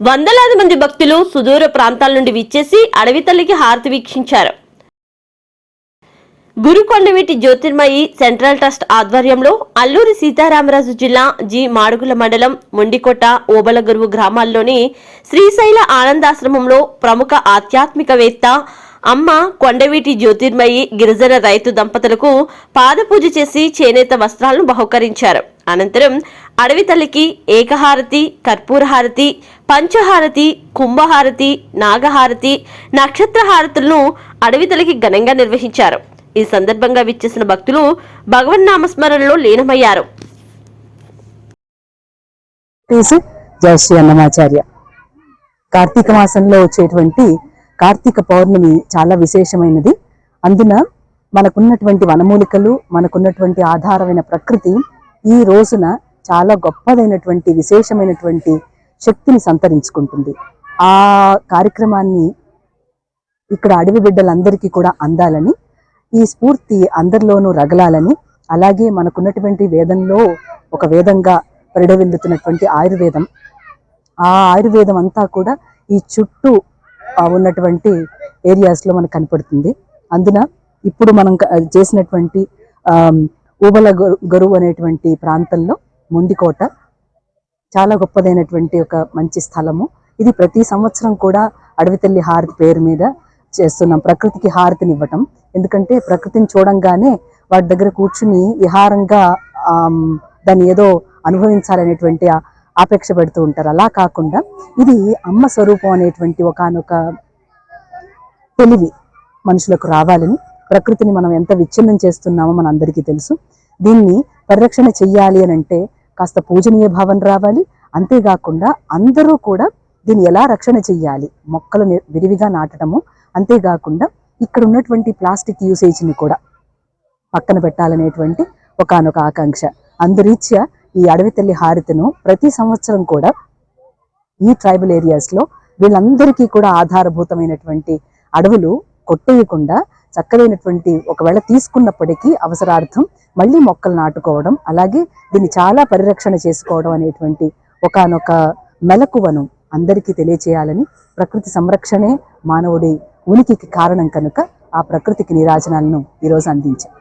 వందలాది మంది భక్తులు సుదూర ప్రాంతాల నుండి విచ్చేసి అడవి తల్లికి హారతి వీక్షించారు. గురుకొండవీటి జ్యోతిర్మయి సెంట్రల్ ట్రస్ట్ ఆధ్వర్యంలో అల్లూరి సీతారామరాజు జిల్లా జి మాడుగుల మండలం ముండికొట్ట ఓబలగురువు గ్రామాల్లోని శ్రీశైల ఆనందాశ్రమంలో ప్రముఖ ఆధ్యాత్మికవేత్త అమ్మ కొండవీటి జ్యోతిర్మయి గిరిజన రైతు దంపతులకు పాదపూజ చేసి చేనేత వస్త్రాలను బహుకరించారు. అనంతరం అడవి తల్లికి ఏకహారతి కర్పూరహారతి పంచహారతి కుంభహారతి నాగహారతి నక్షత్ర హారతులను అడవి తల్లికి ఘనంగా నిర్వహించారు. ఈ సందర్భంగా విచ్చేసిన భక్తులు భగవన్నామస్మరణలో లీనమయ్యారు. తీసి జయ శ్రీ అన్నమాచార్య. కార్తీక మాసంలో వచ్చేటువంటి కార్తీక పౌర్ణమి చాలా విశేషమైనది. అందున మనకున్నటువంటి వనమూలికలు మనకున్నటువంటి ఆధారమైన ప్రకృతి ఈ రోజున చాలా గొప్పదైనటువంటి విశేషమైనటువంటి శక్తిని సంతరించుకుంటుంది. ఆ కార్యక్రమాన్ని ఇక్కడ అడవి బిడ్డలందరికీ కూడా అందాలని ఈ స్ఫూర్తి అందరిలోనూ రగలాలని అలాగే మనకున్నటువంటి వేదంలో ఒక వేదంగా పరిడవిల్లుతున్నటువంటి ఆయుర్వేదం. ఆ ఆయుర్వేదం అంతా కూడా ఈ చుట్టూ ఉన్నటువంటి ఏరియాస్లో మనకు కనపడుతుంది. అందున ఇప్పుడు మనం చేసినటువంటి ఊబల గరువు అనేటువంటి ప్రాంతంలో ముందికోట చాలా గొప్పదైనటువంటి ఒక మంచి స్థలము. ఇది ప్రతి సంవత్సరం కూడా అడవి తల్లి హారతి పేరు మీద చేస్తున్నాం ప్రకృతికి హారతినివ్వటం. ఎందుకంటే ప్రకృతిని చూడంగానే వాటి దగ్గర కూర్చుని విహారంగా దాన్ని ఏదో అనుభవించాలనేటువంటి ఆపేక్ష పెడుతూ ఉంటారు. అలా కాకుండా ఇది అమ్మ స్వరూపం అనేటువంటి ఒకానొక తెలివి మనుషులకు రావాలని ప్రకృతిని మనం ఎంత విచ్ఛిన్నం చేస్తున్నామో మన అందరికీ తెలుసు. దీన్ని పరిరక్షణ చెయ్యాలి అని అంటే కాస్త పూజనీయ భావన రావాలి. అంతేకాకుండా అందరూ కూడా దీన్ని ఎలా రక్షణ చెయ్యాలి? మొక్కలు విరివిగా నాటడము అంతేకాకుండా ఇక్కడ ఉన్నటువంటి ప్లాస్టిక్ యూసేజ్ని కూడా పక్కన పెట్టాలనేటువంటి ఒకానొక ఆకాంక్ష. అందురీత్యా ఈ అడవి తల్లి హారతిను ప్రతి సంవత్సరం కూడా ఈ ట్రైబల్ ఏరియాస్లో వీళ్ళందరికీ కూడా ఆధారభూతమైనటువంటి అడవులు కొట్టేయకుండా చక్కదైనటువంటి ఒకవేళ తీసుకున్నప్పటికీ అవసరార్థం మళ్ళీ మొక్కలు నాటుకోవడం అలాగే దీన్ని చాలా పరిరక్షణ చేసుకోవడం అనేటువంటి ఒకానొక మెలకువను అందరికీ తెలియచేయాలని ప్రకృతి సంరక్షణే మానవుడి ఉనికికి కారణం కనుక ఆ ప్రకృతికి నీరాజనాలను ఈరోజు అందించాం.